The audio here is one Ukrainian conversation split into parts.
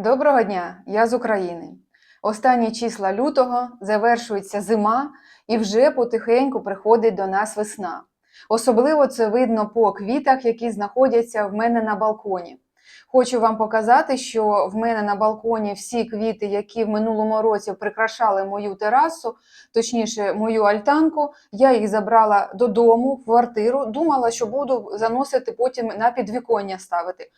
Доброго дня, я з України. Останні числа лютого завершується зима і вже потихеньку приходить до нас весна. Особливо це видно по квітах, які знаходяться в мене на балконі. Хочу вам показати, що в мене на балконі всі квіти, які в минулому році прикрашали мою терасу, точніше мою альтанку, я їх забрала додому в квартиру. Думала, що буду заносити потім на підвіконня ставити.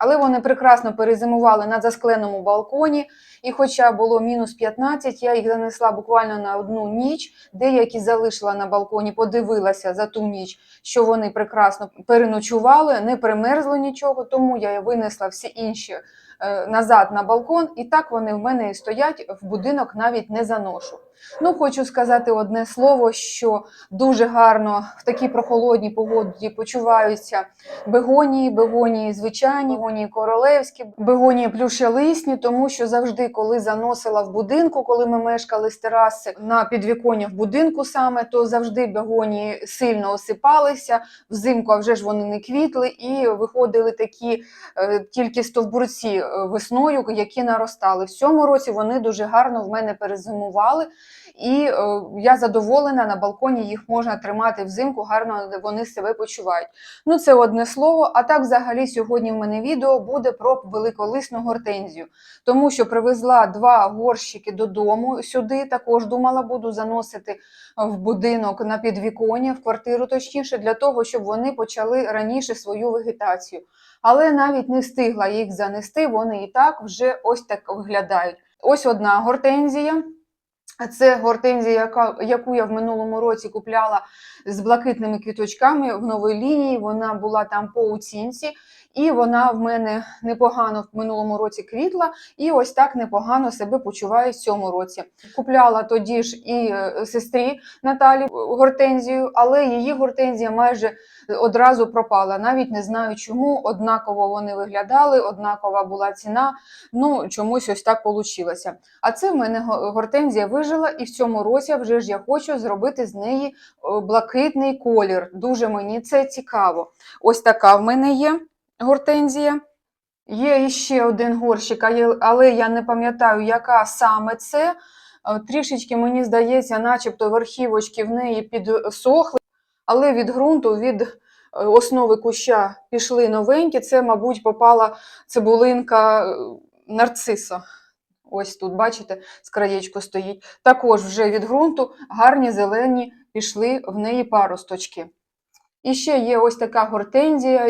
Але вони прекрасно перезимували на заскленому балконі, і хоча було мінус 15, я їх занесла буквально на одну ніч. Деякі залишила на балконі, подивилася за ту ніч, що вони прекрасно переночували, не примерзло нічого, тому я винесла всі інші е, назад на балкон, і так вони в мене і стоять в будинок, навіть не заношу. Ну, хочу сказати одне слово, що дуже гарно в такій прохолодній погоді почуваються бегонії, бегонії звичайні, бегонії королевські, бегонії плющелисні, тому що завжди, коли заносила в будинку, коли ми мешкали з тераси на підвіконня в будинку саме, то завжди бегонії сильно осипалися. Взимку, а вже ж вони не квітли, і виходили такі е, тільки стовбурці е, весною, які наростали. В цьому році вони дуже гарно в мене перезимували. І е, я задоволена, на балконі їх можна тримати взимку, гарно вони себе почувають. Ну, це одне слово. А так, взагалі, сьогодні в мене відео буде про великолисну гортензію, тому що привезла два горщики додому сюди. Також думала, буду заносити в будинок на підвіконня, в квартиру, точніше, для того, щоб вони почали раніше свою вегетацію. Але навіть не встигла їх занести, вони і так вже ось так виглядають. Ось одна гортензія. Це гортензія, яка, яку я в минулому році купляла з блакитними квіточками в новій лінії. Вона була там по оцінці, і вона в мене непогано в минулому році квітла, і ось так непогано себе почуває в цьому році. Купляла тоді ж і е, сестрі Наталі гортензію, але її гортензія майже одразу пропала. Навіть не знаю чому. Однаково вони виглядали, однакова була ціна. Ну чомусь ось так вийшло. А це в мене гортензія вижила, і в цьому році вже ж я хочу зробити з неї е, блакитний колір. Дуже мені це цікаво. Ось така в мене є гортензія. Є іще один горщик, але я не пам'ятаю, яка саме це. Е, Трішечки, мені здається, начебто верхівочки в неї підсохли, але від ґрунту, від е, основи куща пішли новенькі. Це, мабуть, попала цибулинка е, нарциса. Ось тут, бачите, з стоїть. Також вже від ґрунту гарні зелені пішли в неї паросточки. І ще є ось така гортензія,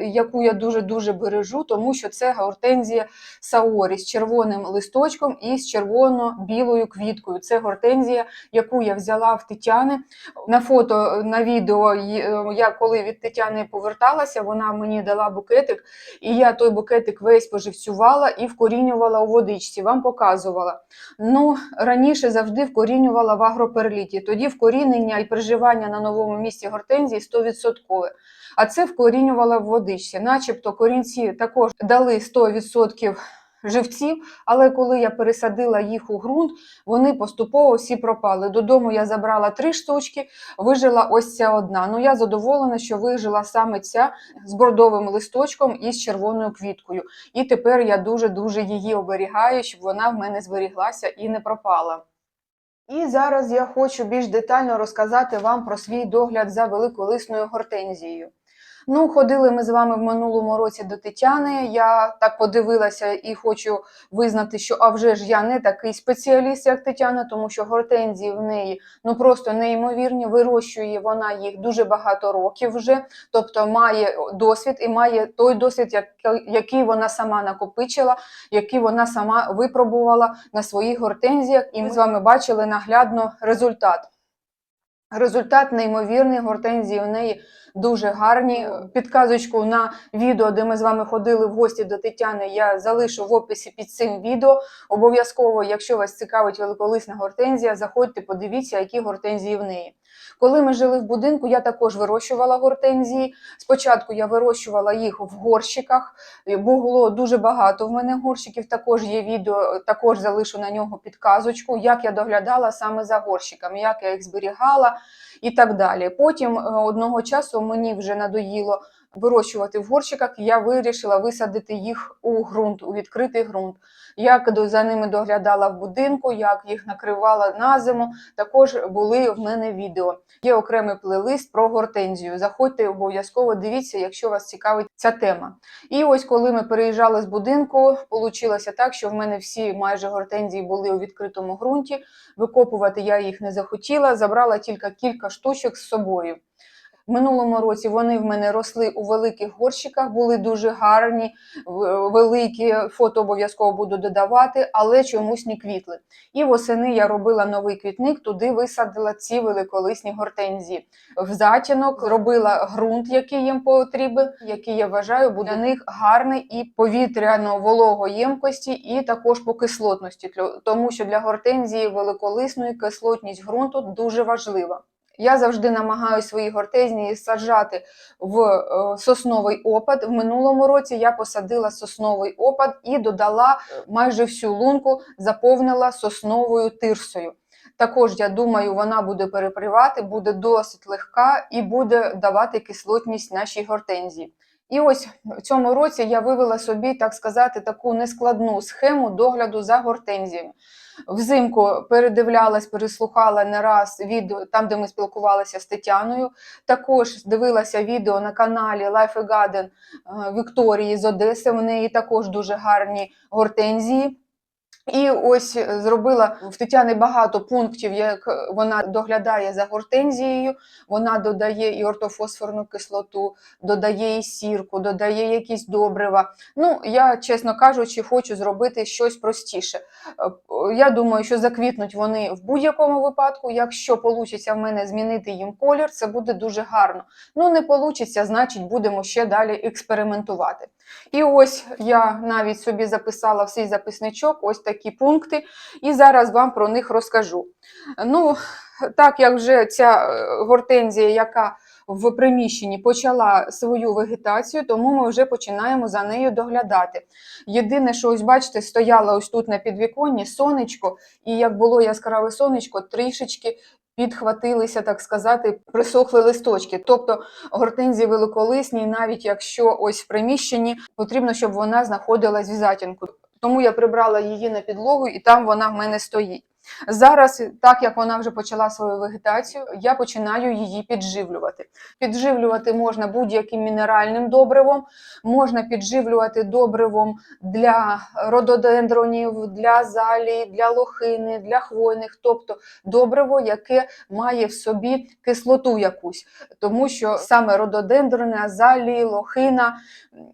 яку я дуже-дуже бережу, тому що це гортензія Саорі з червоним листочком і з червоно-білою квіткою. Це гортензія, яку я взяла в Тетяни. На фото, на відео, е, я коли від Тетяни поверталася, вона мені дала букетик, і я той букетик весь поживцювала і вкорінювала у водичці, вам показувала. Ну, раніше завжди вкорінювала в агроперліті. Тоді вкорінення і приживання на новому місці гортензії 100%. А це вкорінювала в водичці. Начебто корінці також дали 100% живців, але коли я пересадила їх у ґрунт, вони поступово всі пропали. Додому я забрала три штучки, вижила ось ця одна. Ну я задоволена, що вижила саме ця з бордовим листочком і з червоною квіткою. І тепер я дуже-дуже її оберігаю, щоб вона в мене зберіглася і не пропала. І зараз я хочу більш детально розказати вам про свій догляд за великолисною гортензією. Ну, ходили ми з вами в минулому році до Тетяни. Я так подивилася і хочу визнати, що а вже ж я не такий спеціаліст, як Тетяна, тому що гортензії в неї ну просто неймовірні. Вирощує вона їх дуже багато років вже, тобто має досвід і має той досвід, як- який вона сама накопичила, який вона сама випробувала на своїх гортензіях, і ми з вами бачили наглядно результат. Результат неймовірний, гортензії в неї дуже гарні. Підказочку на відео, де ми з вами ходили в гості до Тетяни, я залишу в описі під цим відео. Обов'язково, якщо вас цікавить великолисна гортензія, заходьте, подивіться, які гортензії в неї. Коли ми жили в будинку, я також вирощувала гортензії. Спочатку я вирощувала їх в горщиках, було дуже багато в мене горщиків. Також є відео, також залишу на нього підказочку, як я доглядала саме за горщиками, як я їх зберігала і так далі. Потім е, одного часу мені вже надоїло вирощувати в горщиках, я вирішила висадити їх у ґрунт, у відкритий ґрунт. Як за ними доглядала в будинку, як їх накривала на зиму, також були в мене відео. Є окремий плейлист про гортензію. Заходьте обов'язково, дивіться, якщо вас цікавить ця тема. І ось коли ми переїжджали з будинку, вийшло так, що в мене всі майже гортензії були у відкритому ґрунті. Викопувати я їх не захотіла, забрала тільки кілька штучок з собою. В минулому році вони в мене росли у великих горщиках, були дуже гарні, великі, фото обов'язково буду додавати, але чомусь не квітли. І восени я робила новий квітник, туди висадила ці великолисні гортензії. В затінок робила ґрунт, який їм потрібен, який я вважаю буде для них гарний і повітряно-вологоємкості, і також по кислотності, тому що для гортензії великолисної кислотність ґрунту дуже важлива. Я завжди намагаюся свої гортезні саджати в е, сосновий опад. В минулому році я посадила сосновий опад і додала майже всю лунку, заповнила сосновою тирсою. Також я думаю, вона буде перепривати, буде досить легка і буде давати кислотність нашій гортензії. І ось в цьому році я вивела собі, так сказати, таку нескладну схему догляду за гортензіями. Взимку передивлялась, переслухала не раз відео там, де ми спілкувалися з Тетяною. Також дивилася відео на каналі Life Garden е, Вікторії з Одеси. В неї також дуже гарні гортензії. І ось е, зробила в Тетяни багато пунктів, як вона доглядає за гортензією. Вона додає і ортофосфорну кислоту, додає і сірку, додає якісь добрива. Ну, я, чесно кажучи, хочу зробити щось простіше. Е, Я думаю, що заквітнуть вони в будь-якому випадку. Якщо вийде в мене змінити їм колір, це буде дуже гарно. Ну, не вийде, значить, будемо ще далі експериментувати. І ось я навіть собі записала в свій записничок ось такі пункти, і зараз вам про них розкажу. Ну, так як вже ця е, гортензія, яка в приміщенні почала свою вегетацію, тому ми вже починаємо за нею доглядати. Єдине, що ось бачите, стояла ось тут на підвіконні сонечко, і як було яскраве сонечко, трішечки підхватилися, так сказати, присохли листочки. Тобто гортензії великолисні, навіть якщо ось в приміщенні, потрібно, щоб вона знаходилась в затінку. Тому я прибрала її на підлогу, і там вона в мене стоїть. Зараз, так як вона вже почала свою вегетацію, я починаю її підживлювати. Підживлювати можна будь-яким мінеральним добривом, можна підживлювати добривом для рододендронів, для залії, для лохини, для хвойних, тобто добриво, яке має в собі кислоту якусь, тому що саме рододендрони, азалії, лохина,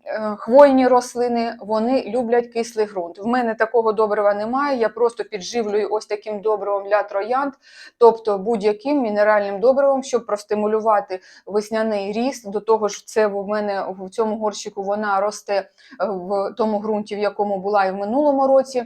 е, хвойні рослини вони люблять кислий ґрунт. В мене такого добрива немає. Я просто підживлюю ось таким добривом для троянд, тобто будь-яким мінеральним добривом, щоб простимулювати весняний ріст. До того ж, це в мене в цьому горщику вона росте е, в тому ґрунті, в якому була і в минулому році.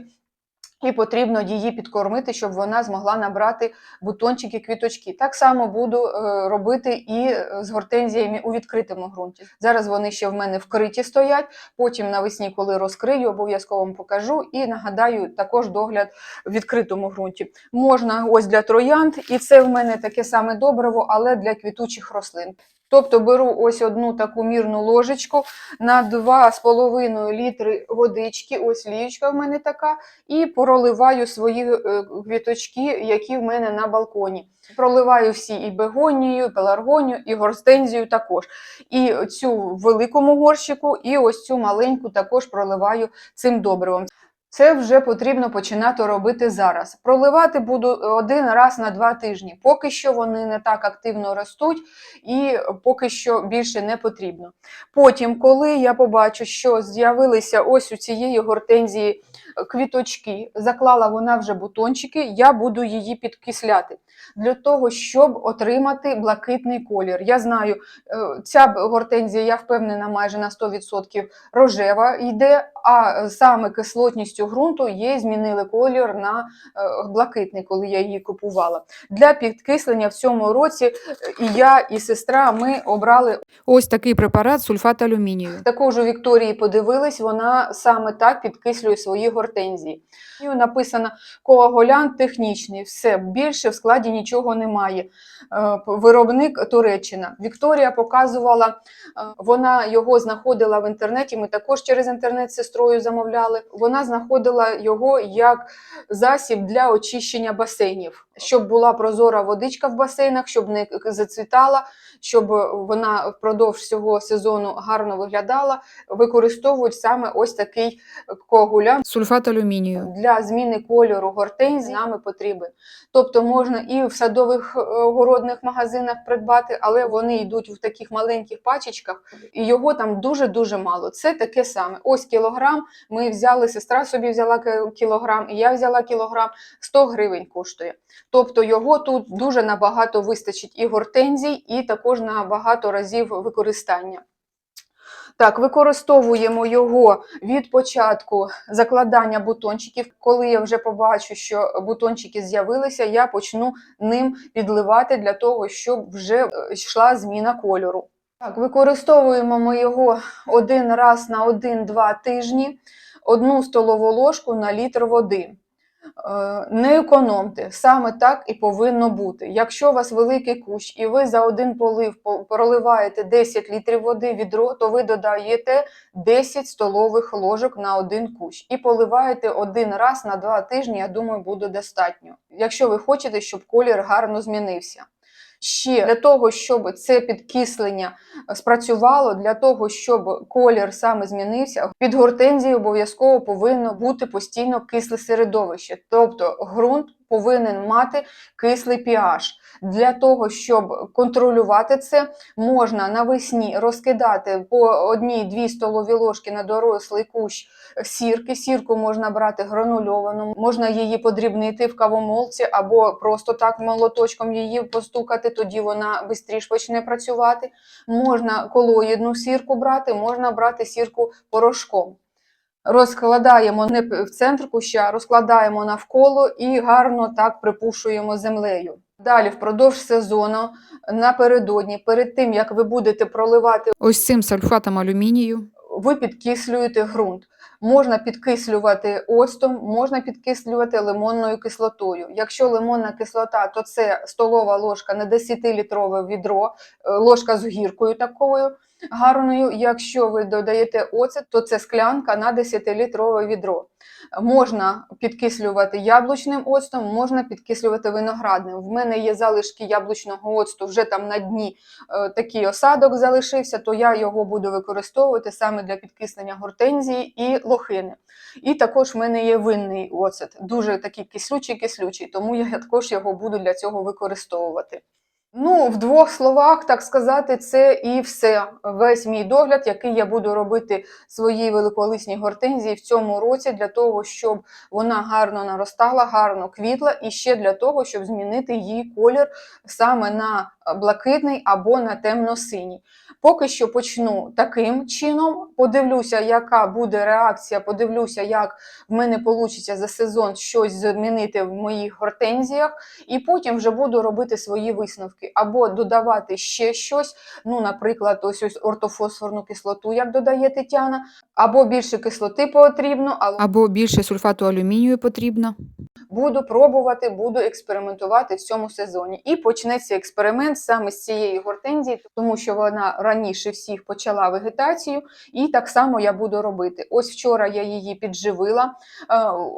І потрібно її підкормити, щоб вона змогла набрати бутончики, квіточки. Так само буду е, робити і е, з гортензіями у відкритому ґрунті. Зараз вони ще в мене вкриті стоять. Потім навесні, коли розкрию, обов'язково вам покажу і нагадаю також догляд в відкритому ґрунті. Можна ось для троянд, і це в мене таке саме добриво, але для квітучих рослин. Тобто беру ось одну таку мірну ложечку на 2,5 літри водички, ось лієчка в мене така, і проливаю свої е, квіточки, які в мене на балконі. Проливаю всі і бегонію, і пеларгонію, і горстензію також. І цю великому горщику, і ось цю маленьку також проливаю цим добривом. Це вже потрібно починати робити зараз. Проливати буду один раз на два тижні. Поки що вони не так активно ростуть і поки що більше не потрібно. Потім, коли я побачу, що з'явилися ось у цієї гортензії квіточки, заклала вона вже бутончики, я буду її підкисляти для того, щоб отримати блакитний колір. Я знаю, е, ця гортензія, я впевнена, майже на 100% рожева йде, а саме кислотністю ґрунту їй змінили колір на е, блакитний, коли я її купувала. Для підкислення в цьому році е, і я, і сестра ми обрали Ось такий препарат сульфат алюмінію. також у Вікторії подивились, вона саме так підкислює свої гортензії. Гортензії. І написано коагулянт технічний, все більше в складі нічого немає. Е, Виробник Туреччина. Вікторія показувала, е, вона його знаходила в інтернеті. Ми також через інтернет з сестрою замовляли. Вона знаходила його як засіб для очищення басейнів, щоб була прозора водичка в басейнах, щоб не зацвітала, щоб вона впродовж всього сезону гарно виглядала. Використовують саме ось такий коагулянт Сульфат алюмінію. для зміни кольору гортензії нами потрібен. Тобто можна і в садових е, городних магазинах придбати, але вони йдуть в таких маленьких пачечках, і його там дуже-дуже мало. Це таке саме. Ось кілограм. Ми взяли, сестра собі взяла кілограм, і я взяла кілограм, 100 гривень коштує. Тобто його тут дуже набагато вистачить і гортензій, і також на багато разів використання. Так, використовуємо його від початку закладання бутончиків. Коли я вже побачу, що бутончики з'явилися, я почну ним підливати для того, щоб вже е, йшла зміна кольору. Так, використовуємо ми його один раз на 1-2 тижні, одну столову ложку на літр води. Е, Не економте, саме так і повинно бути. Якщо у вас великий кущ і ви за один полив по- проливаєте 10 літрів води відро, то ви додаєте 10 столових ложок на один кущ і поливаєте один раз на два тижні. Я думаю, буде достатньо. Якщо ви хочете, щоб колір гарно змінився. Ще для того, щоб це підкислення спрацювало, для того, щоб колір саме змінився, під гортензією обов'язково повинно бути постійно кисле середовище. Тобто ґрунт повинен мати кислий pH. Для того, щоб контролювати це, можна навесні розкидати по одній-дві столові ложки на дорослий кущ сірки. Сірку можна брати гранульовану, можна її подрібнити в кавомолці або просто так молоточком її постукати, тоді вона швидше почне працювати. Можна колоїдну сірку брати, можна брати сірку порошком. Розкладаємо не в центр куща, розкладаємо навколо і гарно так припушуємо землею. Далі, впродовж сезону, напередодні, перед тим як ви будете проливати Ось цим сульфатом алюмінію. ви підкислюєте ґрунт. Можна підкислювати оцтом, можна підкислювати лимонною кислотою. Якщо лимонна кислота, то це столова ложка на 10-літрове відро, е, ложка з гіркою такою гарною. Якщо ви додаєте оцет, то це склянка на 10-літрове відро. Можна підкислювати яблучним оцтом, можна підкислювати виноградним. В мене є залишки яблучного оцту, вже там на дні е, такий осадок залишився, то я його буду використовувати саме для підкислення гортензії і лохини. І також в мене є винний оцет, дуже такий кислючий-кислючий, тому я також його буду для цього використовувати. Ну, в двох словах, так сказати, це і все. Весь мій догляд, який я буду робити своїй великолисній гортензії в цьому році, для того, щоб вона гарно наростала, гарно квітла, і ще для того, щоб змінити її колір саме на блакитний або на темно-синій. Поки що почну таким чином. Подивлюся, яка буде реакція, подивлюся, як в мене вийде за сезон щось змінити в моїх гортензіях, і потім вже буду робити свої висновки, або додавати ще щось. Ну, наприклад, ось ось ортофосфорну кислоту, як додає Тетяна, або більше кислоти потрібно, Або більше сульфату алюмінію потрібно. Буду пробувати, буду експериментувати в цьому сезоні. І почнеться експеримент саме з цієї гортензії, тому що вона раніше всіх почала вегетацію, і так само я буду робити. Ось вчора я її підживила, е,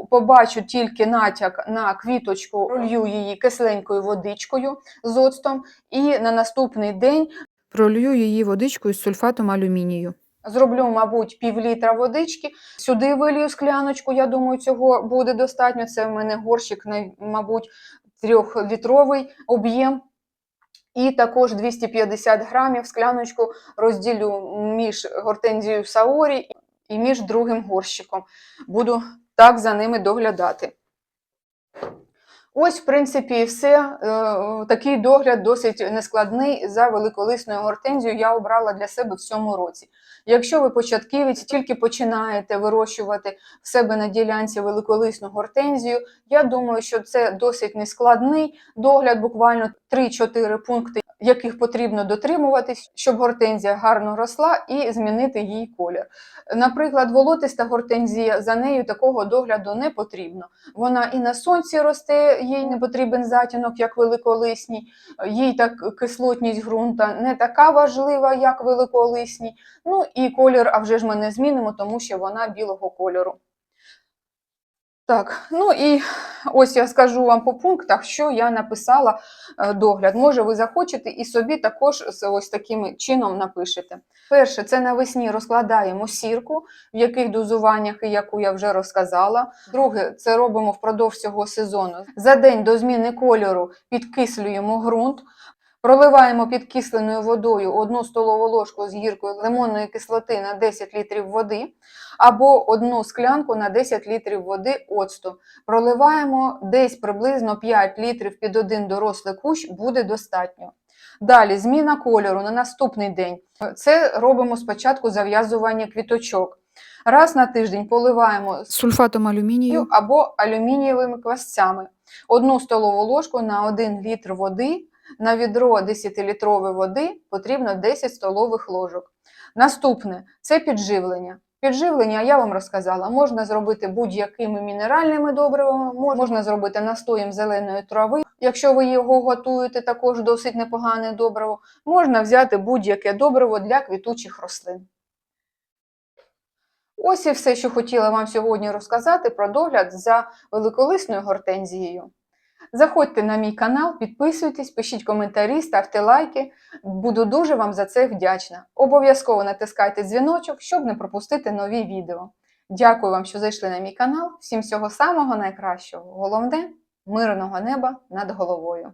побачу тільки натяк на квіточку, пролью її кисленькою водичкою з оцтом, і на наступний день Пролью її водичкою з сульфатом алюмінію. Зроблю, мабуть, пів літра водички. Сюди вилію скляночку. Я думаю, цього буде достатньо. Це в мене горщик, мабуть, трьохлітровий об'єм. І також 250 грамів скляночку розділю між гортензією Саорі і між другим горщиком. Буду так за ними доглядати. Ось, в принципі, все. Е, Такий догляд досить нескладний за великолисною гортензією я обрала для себе в цьому році. Якщо ви початківець, тільки починаєте вирощувати в себе на ділянці великолисну гортензію, я думаю, що це досить нескладний догляд, буквально 3-4 пункти. Яких потрібно дотримуватись, щоб гортензія гарно росла і змінити її колір. Наприклад, волотиста гортензія, за нею такого догляду не потрібно. Вона і на сонці росте, їй не потрібен затінок, як великолисній, їй так кислотність ґрунта не така важлива, як великолисній. Ну і колір, а вже ж ми не змінимо, тому що вона білого кольору. Так, ну і ось я скажу вам по пунктах, що я написала е, догляд. Може, ви захочете і собі також ось таким чином напишете. Перше, це навесні розкладаємо сірку, в яких дозуваннях і яку я вже розказала. Друге, це робимо впродовж цього сезону. За день до зміни кольору підкислюємо ґрунт. Проливаємо підкисленою водою 1 столову ложку з гіркою лимонної кислоти на 10 літрів води або одну склянку на 10 літрів води оцту. Проливаємо десь приблизно 5 літрів під один дорослий кущ буде достатньо. Далі зміна кольору на наступний день. Це робимо спочатку зав'язування квіточок. Раз на тиждень поливаємо сульфатом алюмінію. або алюмінієвими квасцями. Одну столову ложку на 1 літр води. На відро 10-літрової води потрібно 10 столових ложок. Наступне це підживлення. Підживлення, я вам розказала, можна зробити будь-якими мінеральними добривами, можна зробити настоєм зеленої трави. Якщо ви його готуєте, також досить непогане добриво. Можна взяти будь-яке добриво для квітучих рослин. Ось і все, що хотіла вам сьогодні розказати про догляд за великолисною гортензією. Заходьте на мій канал, підписуйтесь, пишіть коментарі, ставте лайки. Буду дуже вам за це вдячна. Обов'язково натискайте дзвіночок, щоб не пропустити нові відео. Дякую вам, що зайшли на мій канал. Всім всього самого найкращого. Головне мирного неба над головою.